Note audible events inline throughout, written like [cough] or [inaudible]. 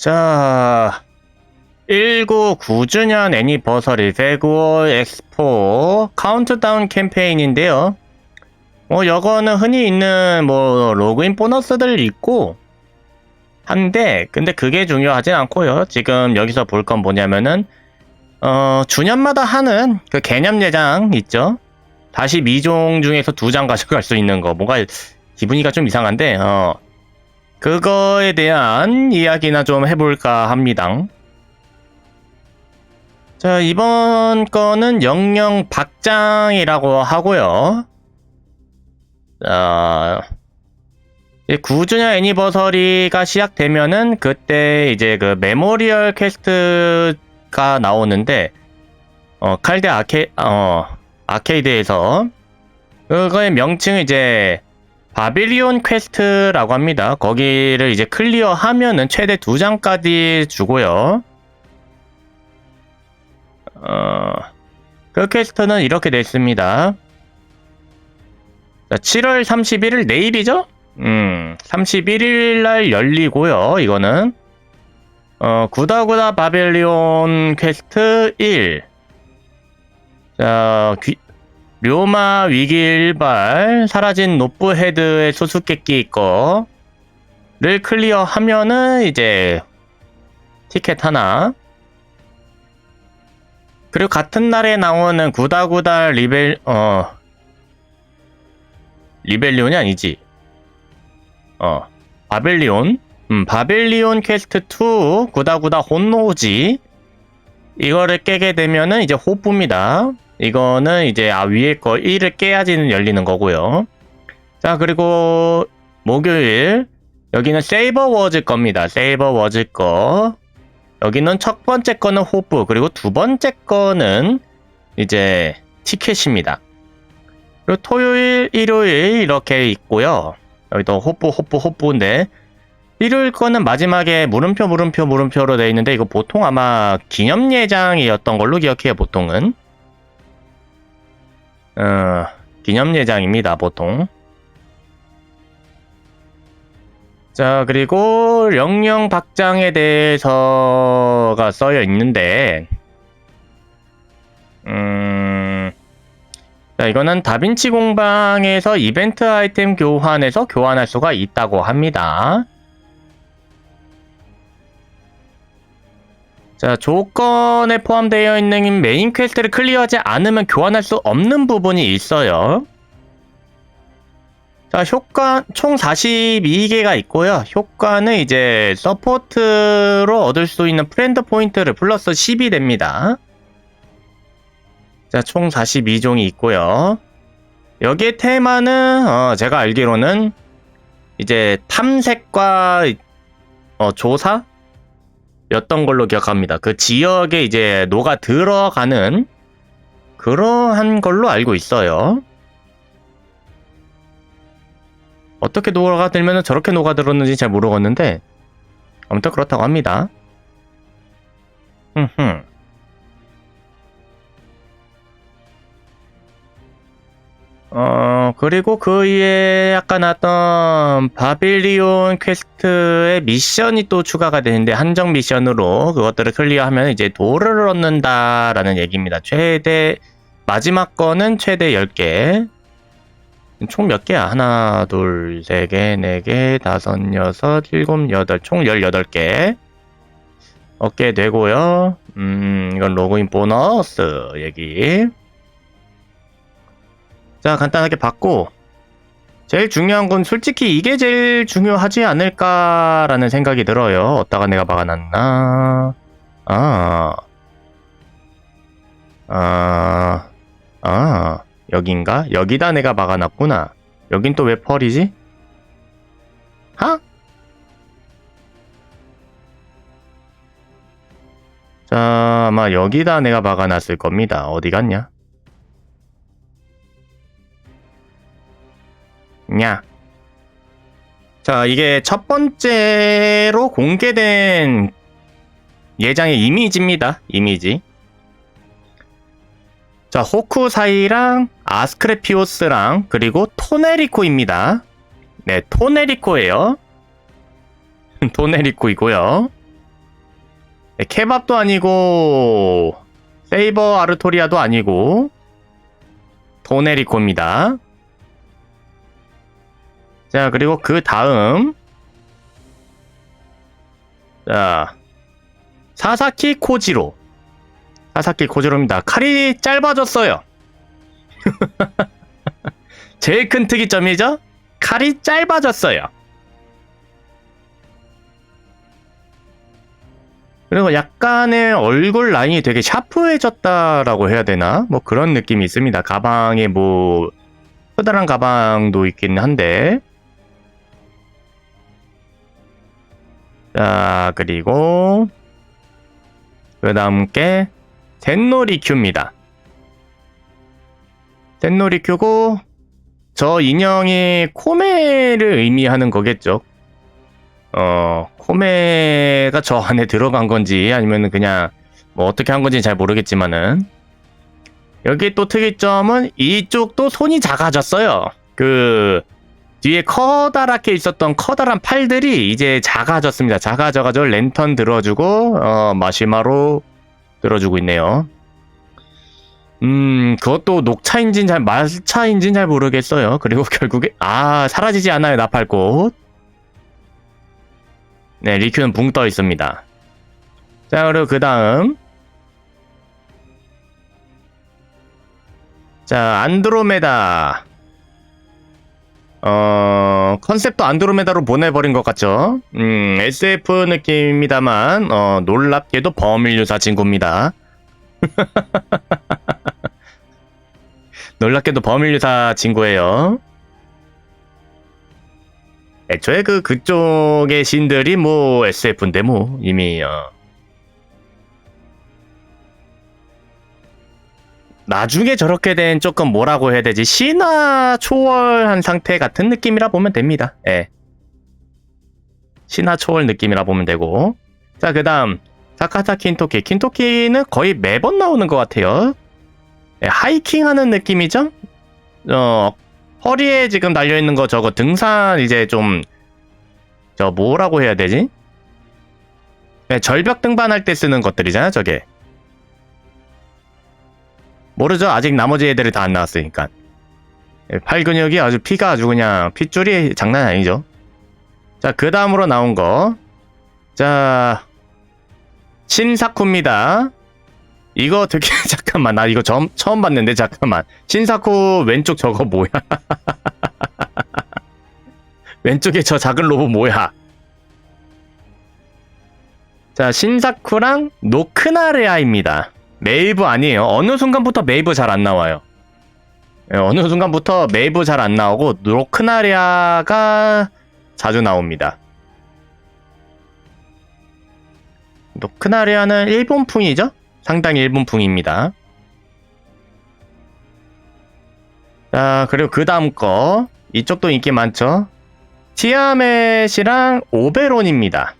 자, 19주년 애니버서리 페구어 엑스포 카운트다운 캠페인인데요. 뭐, 이거는 흔히 있는 뭐, 로그인 보너스들 있고, 한데, 근데 그게 중요하진 않고요. 지금 여기서 볼 건 뭐냐면은, 어, 주년마다 하는 그 개념 예장 있죠? 다시 미종 중에서 두 장 가져갈 수 있는 거. 뭔가 기분이가 좀 이상한데, 어, 그거에 대한 이야기나 좀 해볼까 합니다. 자, 이번 거는 영영 박장이라고 하고요. 자, 9주년 애니버서리가 시작되면은 그때 이제 그 메모리얼 퀘스트가 나오는데, 어, 칼데 아케, 어, 아케이드에서 그거의 명칭은 이제 바빌리온 퀘스트라고 합니다. 거기를 이제 클리어하면은 최대 두 장까지 주고요. 어, 그 퀘스트는 이렇게 됐습니다. 자, 7월 31일 내일이죠? 음, 31일 날 열리고요. 이거는 어, 구다구다 바빌리온 퀘스트 1. 자, 귀, 료마 위기 일발 사라진 노프 헤드의 수수께끼 거를 클리어하면은 이제 티켓 하나. 그리고 같은 날에 나오는 구다구다 리벨 어 리벨리온이 아니지. 어 바벨리온? 음 바벨리온 퀘스트 2 구다구다 혼노지. 이거를 깨게 되면은 이제 호프입니다 이거는 이제 아 위에 거 1을 깨야지는 열리는 거고요. 자 그리고 목요일 여기는 세이버 워즈 겁니다. 세이버 워즈 거 여기는 첫 번째 거는 호프 그리고 두 번째 거는 이제 티켓입니다. 그리고 토요일, 일요일 이렇게 있고요. 여기도 호프, 호프, 호프인데 일요일 거는 마지막에 물음표, 물음표, 물음표로 되어 있는데 이거 보통 아마 기념 예장이었던 걸로 기억해요. 보통은. 어, 기념 예장입니다, 보통. 자, 그리고 영영 박장에 대해서가 써여 있는데, 음, 자, 이거는 다빈치 공방에서 이벤트 아이템 교환해서 교환할 수가 있다고 합니다. 자, 조건에 포함되어 있는 메인 퀘스트를 클리어하지 않으면 교환할 수 없는 부분이 있어요. 자, 효과 총 42개가 있고요. 효과는 이제 서포트로 얻을 수 있는 프렌드 포인트를 플러스 10이 됩니다. 자, 총 42종이 있고요. 여기에 테마는 어, 제가 알기로는 이제 탐색과 어, 조사 였던 걸로 기억합니다. 그 지역에 이제 녹아 들어가는 그러한 걸로 알고 있어요. 어떻게 녹아들면 저렇게 녹아들었는지 잘 모르겠는데 아무튼 그렇다고 합니다. 흠흠. 어, 그리고 그 위에 아까 나왔던 바빌리온 퀘스트의 미션이 또 추가가 되는데 한정 미션으로 그것들을 클리어하면 이제 돌을 얻는다라는 얘기입니다. 최대 마지막 거는 최대 10개. 총 몇 개야? 하나, 둘, 세 개, 네 개, 다섯, 여섯, 일곱, 여덟, 총 18개. 얻게 되고요. 음, 이건 로그인 보너스 얘기. 자, 간단하게 봤고, 제일 중요한 건 솔직히 이게 제일 중요하지 않을까라는 생각이 들어요. 어디다가 내가 막아놨나? 아, 아, 아, 여긴가? 여기다 내가 막아놨구나. 여긴 또 왜 펄이지? 하? 자, 아마 여기다 내가 막아놨을 겁니다. 어디 갔냐? 냐. 자, 이게 첫 번째로 공개된 예장의 이미지입니다. 이미지. 자, 호쿠사이랑 아스크레피오스랑 그리고 토네리코입니다. 네, 토네리코예요. [laughs] 토네리코이고요. 네, 케밥도 아니고 세이버 아르토리아도 아니고 도네리코입니다. 자 그리고 그 다음 자 사사키 코지로 사사키 코지로입니다. 칼이 짧아졌어요. [laughs] 제일 큰 특이점이죠? 칼이 짧아졌어요. 그리고 약간의 얼굴 라인이 되게 샤프해졌다라고 해야 되나? 뭐 그런 느낌이 있습니다. 가방에 뭐 커다란 가방도 있긴 한데 자 그리고 그 다음 게 젠노리 큐입니다. 젠노리 큐고 저 인형이 코메를 의미하는 거겠죠. 어, 코메가 저 안에 들어간 건지 아니면 그냥 뭐 어떻게 한 건지 잘 모르겠지만은 여기 또 특이점은 이쪽도 손이 작아졌어요. 그 뒤에 커다랗게 있었던 커다란 팔들이 이제 작아졌습니다. 작아져가지고 랜턴 들어주고 어, 마시마로 들어주고 있네요. 음, 그것도 녹차인진 잘, 말차인진 잘 모르겠어요. [laughs] 그리고 결국에, 아, 사라지지 않아요, 나팔꽃. 네, 리큐는 붕 떠 있습니다. 자, 그리고 그 다음. 자, 안드로메다. 어, 컨셉도 안드로메다로 보내버린 것 같죠? 음, SF 느낌입니다만, 어, 놀랍게도 버밀유사 친구입니다. [laughs] 놀랍게도 버밀유사 친구예요. 애초에 그 그쪽의 신들이 뭐 SF인데 뭐 이미 어. 나중에 저렇게 된 조금 뭐라고 해야 되지 신화 초월한 상태 같은 느낌이라 보면 됩니다. 예. 신화 초월 느낌이라 보면 되고 자 그다음 사카타 킨토키 킨토키는 거의 매번 나오는 것 같아요. 예, 하이킹하는 느낌이죠. 어 허리에 지금 달려 있는 거 저거 등산 이제 좀 저 뭐라고 해야 되지? 네, 절벽 등반할 때 쓰는 것들이잖아 저게. 모르죠 아직 나머지 애들이 다 안 나왔으니까. 네, 팔 근육이 아주 피가 아주 그냥 핏줄이 장난 아니죠. 자 그 다음으로 나온 거. 자 신사쿠입니다. 이거 되게 [laughs] 잠깐만 나 이거 처음, 처음 봤는데 잠깐만 신사쿠 왼쪽 저거 뭐야 [laughs] 왼쪽에 저 작은 로봇 뭐야 자 신사쿠랑 노크나레아입니다 메이브 아니에요 어느 순간부터 메이브 잘 안 나와요 예, 어느 순간부터 메이브 잘 안 나오고 노크나레아가 자주 나옵니다 노크나레아는 일본풍이죠 상당히 일본풍입니다. 자, 그리고 그 다음 거. 이쪽도 인기 많죠? 티아멧이랑 오베론입니다.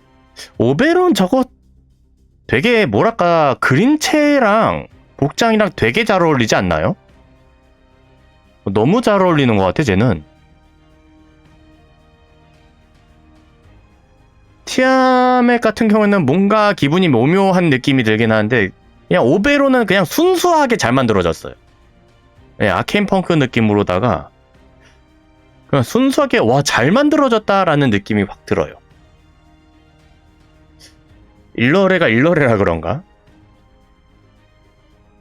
오베론 저거 되게 뭐랄까 그림체랑 복장이랑 되게 잘 어울리지 않나요? 너무 잘 어울리는 것 같아, 쟤는. 티아멧 같은 경우에는 뭔가 기분이 오묘한 느낌이 들긴 하는데 그냥 오베로는 그냥 순수하게 잘 만들어졌어요. 네, 아케인 펑크 느낌으로다가 그냥 순수하게 와 잘 만들어졌다라는 느낌이 확 들어요. 일러레가 일러레라 그런가?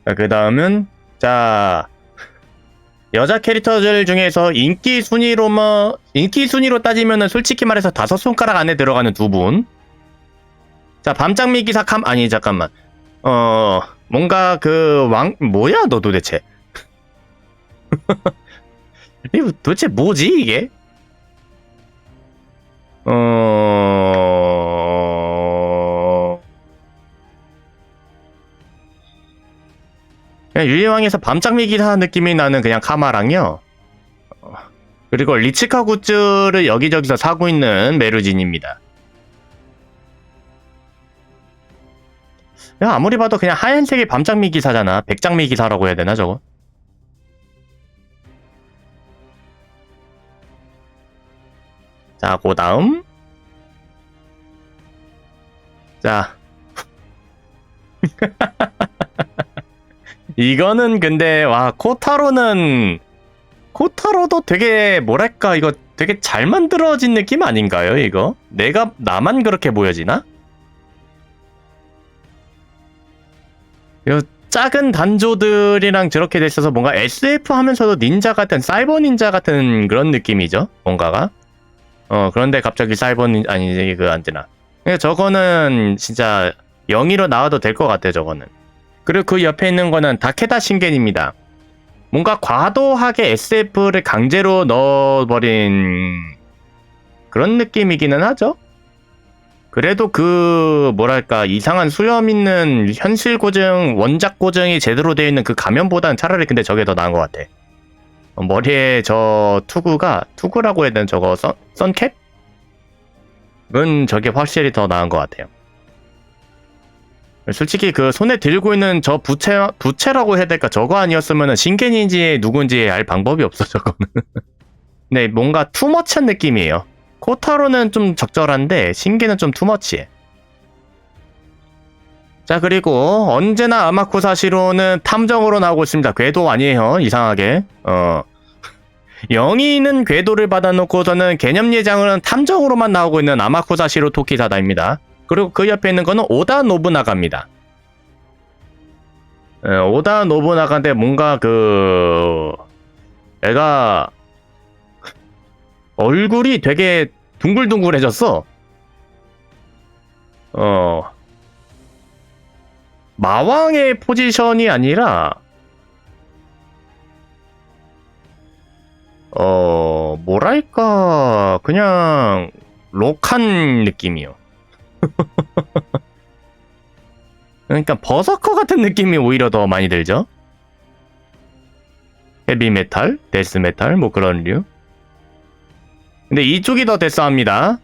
자, 그 다음은 자 여자 캐릭터들 중에서 인기 순위로 뭐 인기 순위로 따지면은 솔직히 말해서 다섯 손가락 안에 들어가는 두 분. 자 밤장미 기사 캄 아니 잠깐만 어, 뭔가 그 왕, 뭐야, 너 도대체? [laughs] 이거 도대체 뭐지, 이게? 어, 유리왕에서 밤장미 기사 느낌이 나는 그냥 카마랑요. 어, 그리고 리치카 굿즈를 여기저기서 사고 있는 메루진입니다. 야, 아무리 봐도 그냥 하얀색이 밤장미 기사잖아. 백장미 기사라고 해야 되나, 저거? 자, 그 다음. 자, [laughs] 이거는 근데 와 코타로는 코타로도 되게 뭐랄까 이거 되게 잘 만들어진 느낌 아닌가요 이거? 내가 나만 그렇게 보여지나? 이 작은 단조들이랑 저렇게 돼 있어서 뭔가 SF 하면서도 닌자 같은 사이버 닌자 같은 그런 느낌이죠 뭔가가 어 그런데 갑자기 사이버 닌 아니지 그 안되나 저거는 진짜 영의로 나와도 될 것 같아요 저거는 그리고 그 옆에 있는 거는 다케다 신겐입니다 뭔가 과도하게 SF를 강제로 넣어버린 그런 느낌이기는 하죠. 그래도 그 뭐랄까 이상한 수염 있는 현실 고증 원작 고증이 제대로 되어 있는 그 가면보다는 차라리 근데 저게 더 나은 것 같아. 어, 머리에 저 투구가 투구라고 해야 되나 저거 선 선캡? 은 저게 확실히 더 나은 것 같아요. 솔직히 그 손에 들고 있는 저 부채 부채라고 해야 될까 저거 아니었으면 신겐인지 누군지 알 방법이 없어 저거는. [laughs] 네 뭔가 투머치한 느낌이에요. 코타로는 좀 적절한데 신겐은 좀 투머치해. 자 그리고 언제나 아마쿠사시로는 탐정으로 나오고 있습니다. 궤도 아니에요 이상하게. 어. [laughs] 영희는 궤도를 받아놓고서는 개념 예장은 탐정으로만 나오고 있는 아마쿠사시로 토키사다입니다. 그리고 그 옆에 있는 거는 오다 노부나가입니다. 예, 오다 노부나가인데 뭔가 그 애가 얼굴이 되게 둥글둥글해졌어. 어 마왕의 포지션이 아니라 어 뭐랄까 그냥 록한 느낌이요. [laughs] 그러니까 버서커 같은 느낌이 오히려 더 많이 들죠? 헤비메탈, 데스메탈, 뭐 그런 류. 근데 이쪽이 더 데스합니다.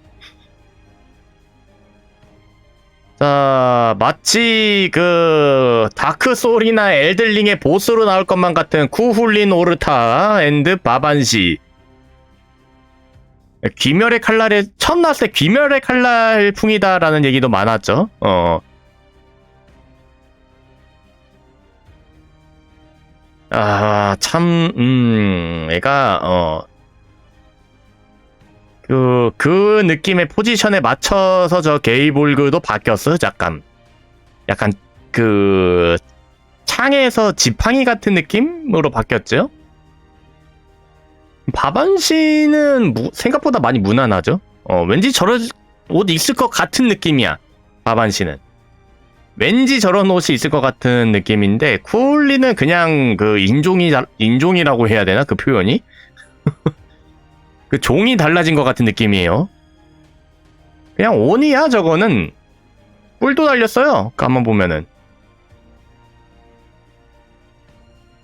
자, 마치 그 다크 소울이나 엘들링의 보스로 나올 것만 같은 쿠훌린 오르타 앤드 바반시. 귀멸의 칼날에 처음 나왔을 때 귀멸의 칼날풍이다라는 얘기도 많았죠. 어. 아, 참, 음, 애가, 어, 그, 그 느낌의 포지션에 맞춰서 저 게이볼그도 바뀌었어요, 잠깐. 약간, 그, 창에서 지팡이 같은 느낌으로 바뀌었죠? 바반 씨는 무- 생각보다 많이 무난하죠? 어, 왠지 저런 옷 있을 것 같은 느낌이야. 바반 씨는. 왠지 저런 옷이 있을 것 같은 느낌인데, 쿨리는 그냥 그 인종이, 다- 인종이라고 해야 되나? 그 표현이? [laughs] 그 종이 달라진 것 같은 느낌이에요. 그냥 온이야, 저거는. 뿔도 달렸어요. 가만 보면은.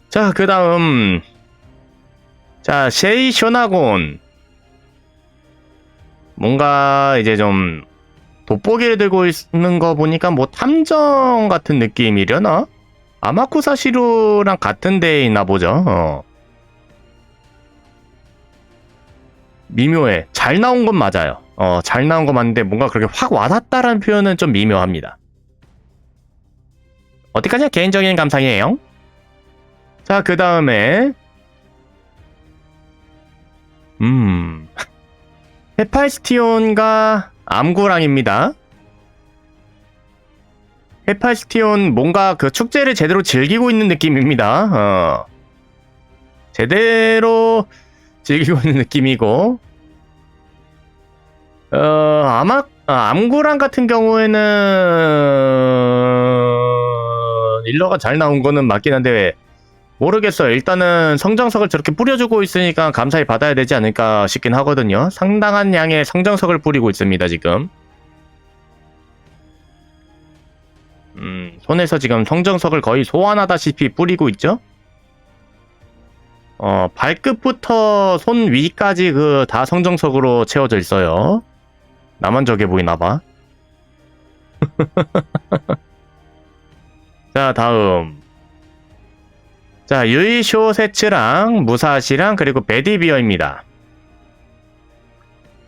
자, 그 다음. 자, 셰이 쇼나곤. 뭔가 이제 좀 돋보기를 들고 있는 거 보니까 뭐 탐정 같은 느낌이려나? 아마쿠사시루랑 같은 데에 있나 보죠. 어. 미묘해. 잘 나온 건 맞아요. 어, 잘 나온 건 맞는데 뭔가 그렇게 확 와닿다라는 표현은 좀 미묘합니다. 어디까지나 개인적인 감상이에요. 자, 그 다음에 음. 헤팔스티온과 암구랑입니다. 헤팔스티온 뭔가 그 축제를 제대로 즐기고 있는 느낌입니다. 어. 제대로 즐기고 있는 느낌이고, 어, 아마, 아, 암구랑 같은 경우에는, 일러가 잘 나온 거는 맞긴 한데, 모르겠어요. 일단은 성정석을 저렇게 뿌려주고 있으니까 감사히 받아야 되지 않을까 싶긴 하거든요. 상당한 양의 성정석을 뿌리고 있습니다, 지금. 음, 손에서 지금 성정석을 거의 소환하다시피 뿌리고 있죠? 어, 발끝부터 손 위까지 그 다 성정석으로 채워져 있어요. 나만 저게 보이나봐. [laughs] 자, 다음. 자, 유이 쇼세츠랑 무사시랑 그리고 베디비어입니다.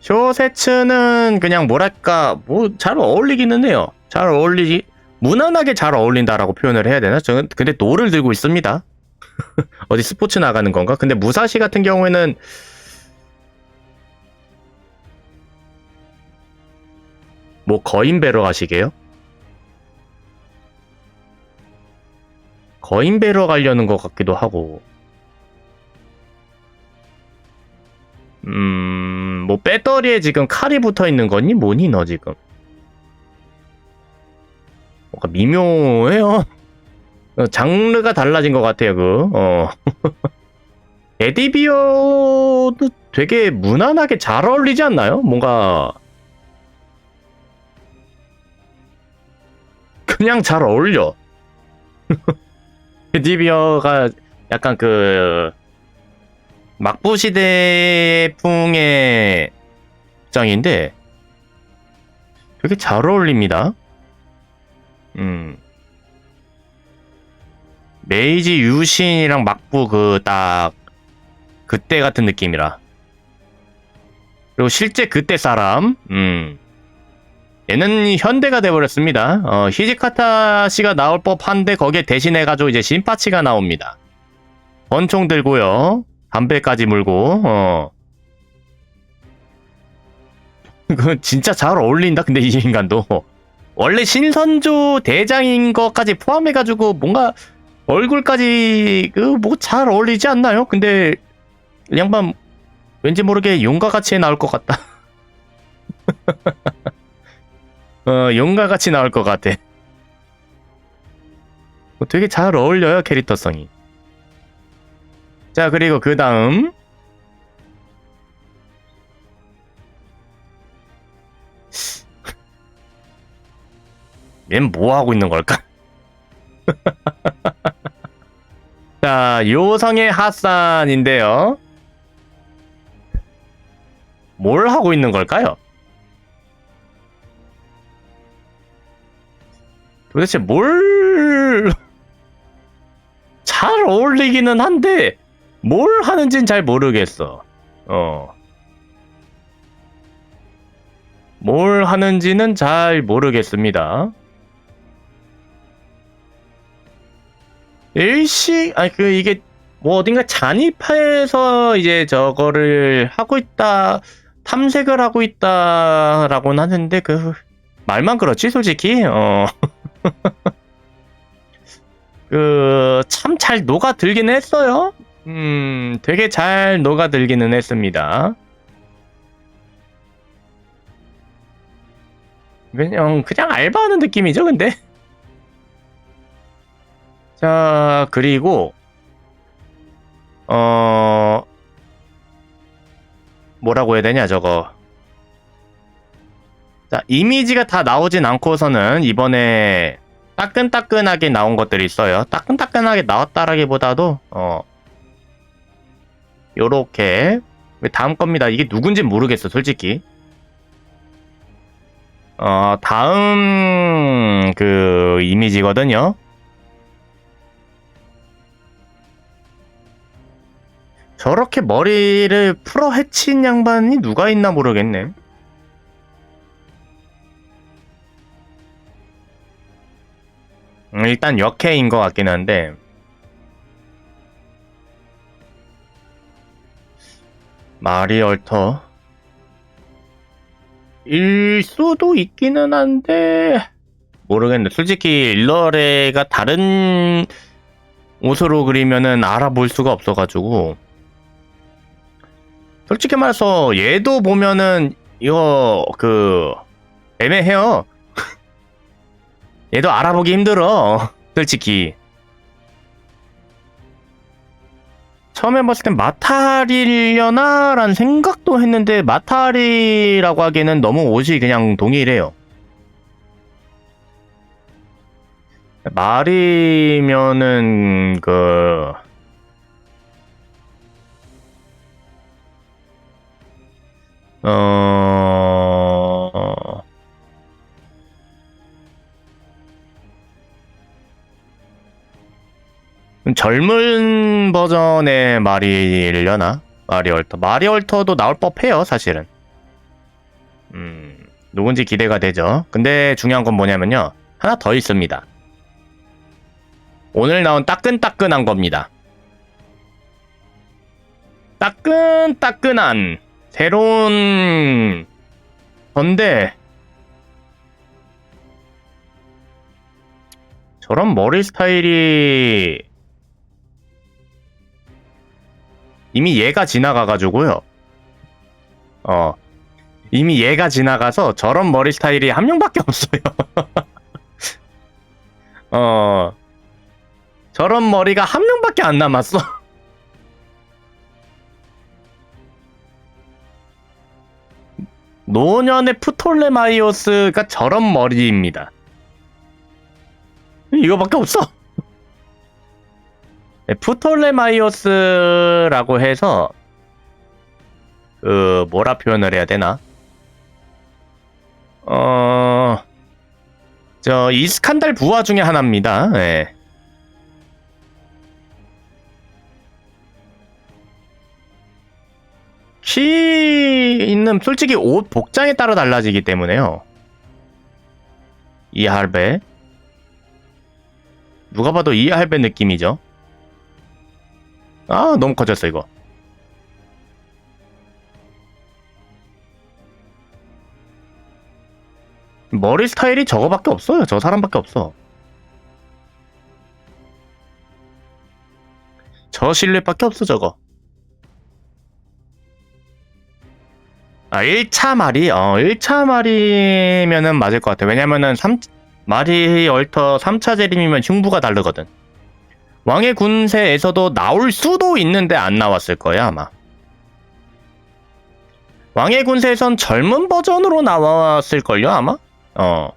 쇼세츠는 그냥 뭐랄까 뭐 잘 어울리기는 해요. 잘 어울리기 무난하게 잘 어울린다라고 표현을 해야 되나? 저는 근데 노를 들고 있습니다. [laughs] 어디 스포츠 나가는 건가? 근데 무사시 같은 경우에는 뭐 거인 배러 가시게요? 거인 배러 가려는 것 같기도 하고 음, 뭐 배터리에 지금 칼이 붙어 있는 거니? 뭐니 너 지금? 뭔가 미묘해요. 어, [laughs] 장르가 달라진 것 같아요, 그. 어. [laughs] 에디비어도 되게 무난하게 잘 어울리지 않나요? 뭔가 그냥 잘 어울려. [laughs] 에디비어가 약간 그 막부 시대풍의 장인데 되게 잘 어울립니다. 음. 메이지 유신이랑 막부 그 딱 그때 같은 느낌이라. 그리고 실제 그때 사람, 음. 얘는 현대가 돼버렸습니다. 어, 히지카타 씨가 나올 법한데 거기에 대신해가지고 이제 신파치가 나옵니다. 권총 들고요. 담배까지 물고, 어. [laughs] 그 진짜 잘 어울린다. 근데 이 인간도 원래 신선조 대장인 것까지 포함해가지고 뭔가 얼굴까지 그 뭐 잘 어울리지 않나요? 근데 이 양반 왠지 모르게 용과 같이 나올 것 같다. [laughs] 어, 용과 같이 나올 것 같아. 어, 되게 잘 어울려요 캐릭터성이. 자 그리고 그 다음 [laughs] 얜 뭐 하고 있는 걸까? [laughs] 자, 요성의 핫산인데요. 뭘 하고 있는 걸까요? 도대체 뭘... [laughs] 잘 어울리기는 한데 뭘 하는진 잘 모르겠어. 어. 뭘 하는지는 잘 모르겠습니다. 일시 아니 그 이게 뭐 어딘가 잔입해서 이제 저거를 하고 있다 탐색을 하고 있다라고는 하는데 그 말만 그렇지 솔직히 어. [laughs] [laughs] 그 참 잘 녹아들긴 했어요. 음, 되게 잘 녹아들기는 했습니다. 그냥 그냥 알바하는 느낌이죠, 근데. [laughs] 자, 그리고 어 뭐라고 해야 되냐, 저거. 자, 이미지가 다 나오진 않고서는 이번에 따끈따끈하게 나온 것들이 있어요. 따끈따끈하게 나왔다라기보다도 어 요렇게 다음 겁니다. 이게 누군지 모르겠어, 솔직히. 어, 다음 그 이미지거든요. 저렇게 머리를 풀어 헤친 양반이 누가 있나 모르겠네. 음, 일단 역해인 것 같긴 한데 마리 얼터 일 수도 있기는 한데 모르겠네. 솔직히 일러레가 다른 옷으로 그리면은 알아볼 수가 없어가지고 솔직히 말해서 얘도 보면은 이거 그 애매해요. 얘도 알아보기 힘들어. 솔직히. 처음에 봤을 땐 마탈이려나? 라는 생각도 했는데 마탈이라고 하기에는 너무 옷이 그냥 동일해요. 말이면은 그 어... 젊은 버전의 마리려나? 마리얼터. 마리얼터도 나올 법해요, 사실은. 음, 누군지 기대가 되죠. 근데 중요한 건 뭐냐면요. 하나 더 있습니다. 오늘 나온 따끈따끈한 겁니다. 따끈따끈한 새로운 건데 저런 머리 스타일이 이미 얘가 지나가가지고요. 어 이미 얘가 지나가서 저런 머리 스타일이 한 명밖에 [laughs] 없어요. 어 저런 머리가 한 명밖에 안 남았어. [laughs] 노년의 프톨레마이오스가 저런 머리입니다. 이거밖에 없어. 네, 프톨레마이오스라고 해서 그 뭐라 표현을 해야 되나? 어, 저 이스칸달 부하 중에 하나입니다. 예. 키는 솔직히 옷 복장에 따라 달라지기 때문에요. 이 할배. 누가 봐도 이 할배 느낌이죠. 아, 너무 커졌어, 이거. 머리 스타일이 저거밖에 없어요. 저 사람밖에 없어. 저 실루엣밖에 없어, 저거. 아, 1차 말이, 어, 1차 말이면은 맞을 것 같아. 왜냐면은 3, 말이 얼터 3차 재림이면 흉부가 다르거든. 왕의 군세에서도 나올 수도 있는데 안 나왔을 거야, 아마. 왕의 군세에선 젊은 버전으로 나왔을걸요, 아마? 어.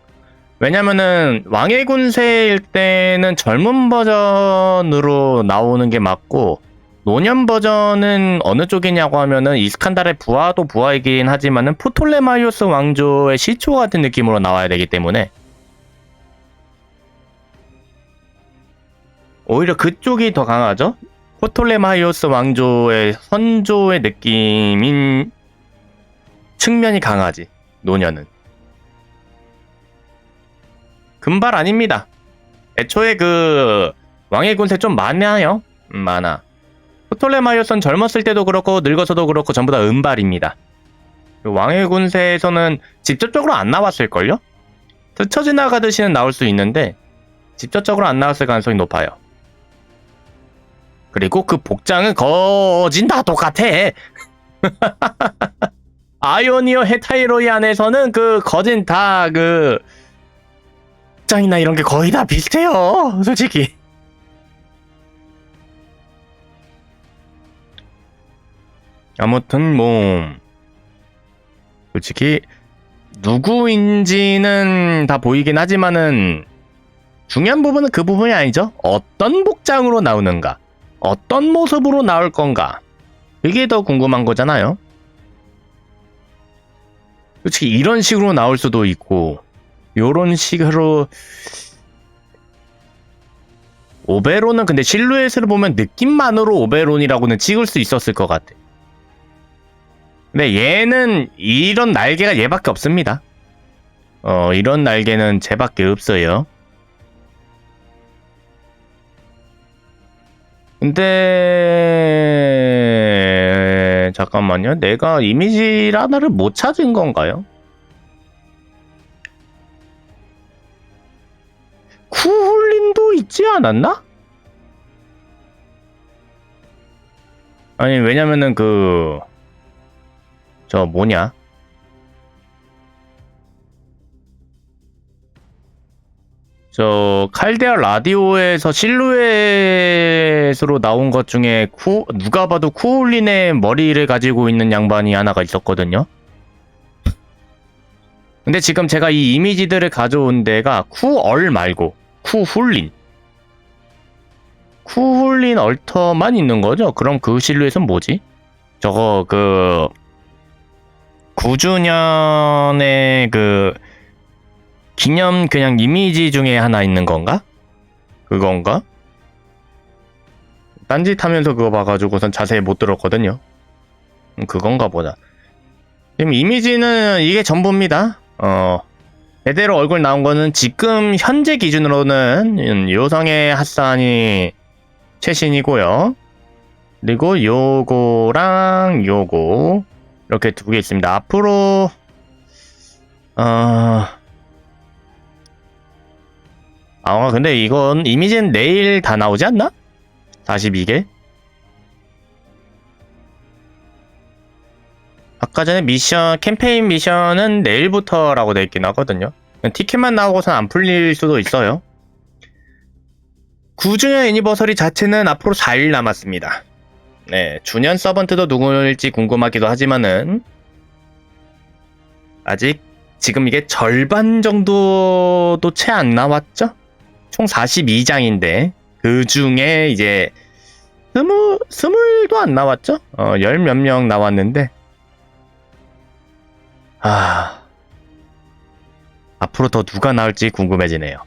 왜냐면은 왕의 군세일 때는 젊은 버전으로 나오는 게 맞고 노년 버전은 어느 쪽이냐고 하면은 이스칸달의 부하도 부하이긴 하지만은 포톨레마이오스 왕조의 시초 같은 느낌으로 나와야 되기 때문에 오히려 그쪽이 더 강하죠. 포톨레마이오스 왕조의 선조의 느낌인 측면이 강하지. 노년은. 금발 아닙니다. 애초에 그 왕의 군세 좀 많아요. 음, 많아. 포톨레마이오스는 젊었을 때도 그렇고 늙어서도 그렇고 전부 다 은발입니다. 그 왕의 군세에서는 직접적으로 안 나왔을걸요? 스쳐 지나가듯이는 나올 수 있는데 직접적으로 안 나왔을 가능성이 높아요. 그리고 그 복장은 거진 다 똑같아. [laughs] 아이오니어 헤타이로이 안에서는 그 거진 다 그 복장이나 이런 게 거의 다 비슷해요. 솔직히. 아무튼 뭐 솔직히 누구인지는 다 보이긴 하지만은 중요한 부분은 그 부분이 아니죠. 어떤 복장으로 나오는가, 어떤 모습으로 나올 건가, 그게 더 궁금한 거잖아요. 솔직히 이런 식으로 나올 수도 있고, 요런 식으로 오베론은 근데 실루엣을 보면 느낌만으로 오베론이라고는 찍을 수 있었을 것 같아. 근데 얘는 이런 날개가 얘밖에 없습니다. 어, 이런 날개는 쟤밖에 없어요. 근데 잠깐만요. 내가 이미지 하나를 못 찾은 건가요? 쿠훌린도 있지 않았나? 아니 왜냐면은 그 저 뭐냐 저 칼데아 라디오에서 실루엣으로 나온 것 중에 쿠 누가 봐도 쿠울린의 머리를 가지고 있는 양반이 하나가 있었거든요. 근데 지금 제가 이 이미지들을 가져온 데가 쿠얼 말고 쿠훌린. 쿠훌린 얼터만 있는 거죠? 그럼 그 실루엣은 뭐지? 저거 그 9주년의 그 기념 그냥 이미지 중에 하나 있는 건가? 그건가? 딴짓 하면서 그거 봐가지고선 자세히 못 들었거든요. 음, 그건가 보다. 지금 이미지는 이게 전부입니다. 어, 제대로 얼굴 나온 거는 지금 현재 기준으로는 음, 요성의 핫산이 최신이고요. 그리고 요거랑 요거 이렇게 두 개 있습니다. 앞으로 어... 아 근데 이건 이미지는 내일 다 나오지 않나? 42개? 아까 전에 미션 캠페인 미션은 내일부터라고 돼 있긴 하거든요. 티켓만 나오고선 안 풀릴 수도 있어요. 9주년 애니버서리 자체는 앞으로 4일 남았습니다. 네, 주년 서번트도 누구일지 궁금하기도 하지만은 아직 지금 이게 절반 정도도 채 안 나왔죠? 총 42장인데 그 중에 이제 스무 스물도 안 나왔죠? 어, 열 몇 명 나왔는데 아 앞으로 더 누가 나올지 궁금해지네요.